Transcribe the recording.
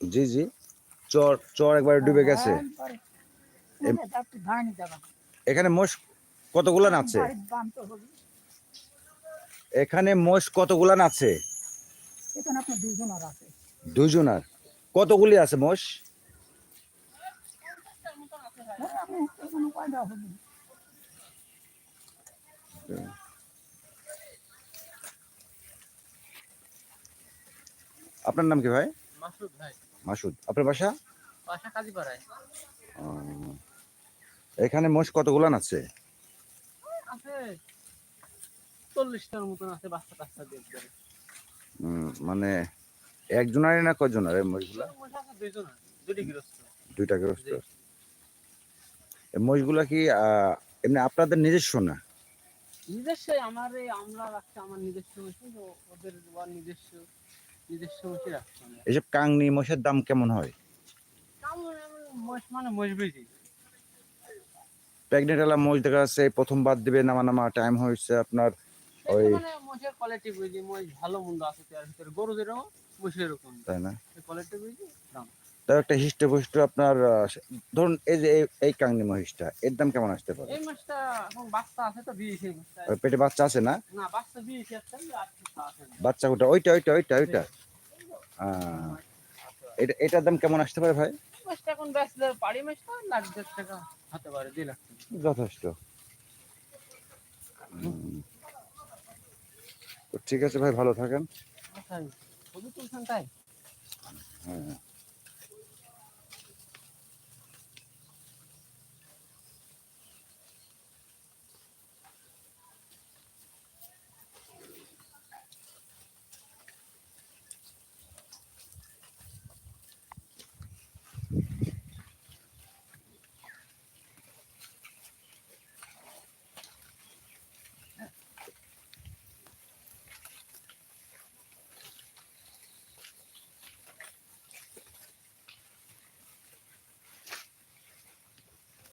জি জি। চর চর একবারে ডুবে গেছে। ধানি দেওয়া। এখানে মোষ কতগুলান আছে। এখানে মোষ কতগুলান আছে? এখানে দুজন আর আছে। দুইজনার। কতগুলি আছে মোষ? হ্যাঁ, আপনার নাম কি ভাই? মাসুদ ভাই। মাসুদ। আপনার বাসা? বাসা কাজীপাড়ায়। এখানে মোষ কতগুলান আছে? আছে চল্লিশটার মতন আছে বাচ্চা কাচ্চা দিয়ে মানে একজনারই না কজনের গৃহস্থ। দুইটা গ্রস্ত মোষগুলা কি এমনি আপনাদের নিজস্ব না? নিজস্ব আমার আমরা রাখছি আমার নিজস্ব ওদের নিজস্ব। এসব কাংনি মোষের দাম কেমন হয়? মানে প্রেগনেন্ট এলা মোষ দেখা যাচ্ছে প্রথম বাদ দিবে নামা নামা টাইম হয়েছে আপনার ওই- মানে মোষের কোয়ালিটি বুঝি মোষ ভালো মন্দ আছে তার ভিতরে গরু যেরকম মোষের এরকম তাই না? কোয়ালিটি বুঝি দাম। তার একটা হিষ্টপুষ্ট আপনার ধরুন এই যে এই- কাংনি মহিষটা এর দাম কেমন আসতে পারে? এই মাছটা এখন বাচ্চা আছে তো মাছটা পেটে বাচ্চা আছে না? না বাচ্চা আছে বাচ্চা ওটা ওইটা ওইটা ওইটা ওইটা। এটা এটার দাম কেমন আসতে পারে ভাই? যথেষ্ট। তো ঠিক আছে ভাই ভালো থাকেন। হ্যাঁ।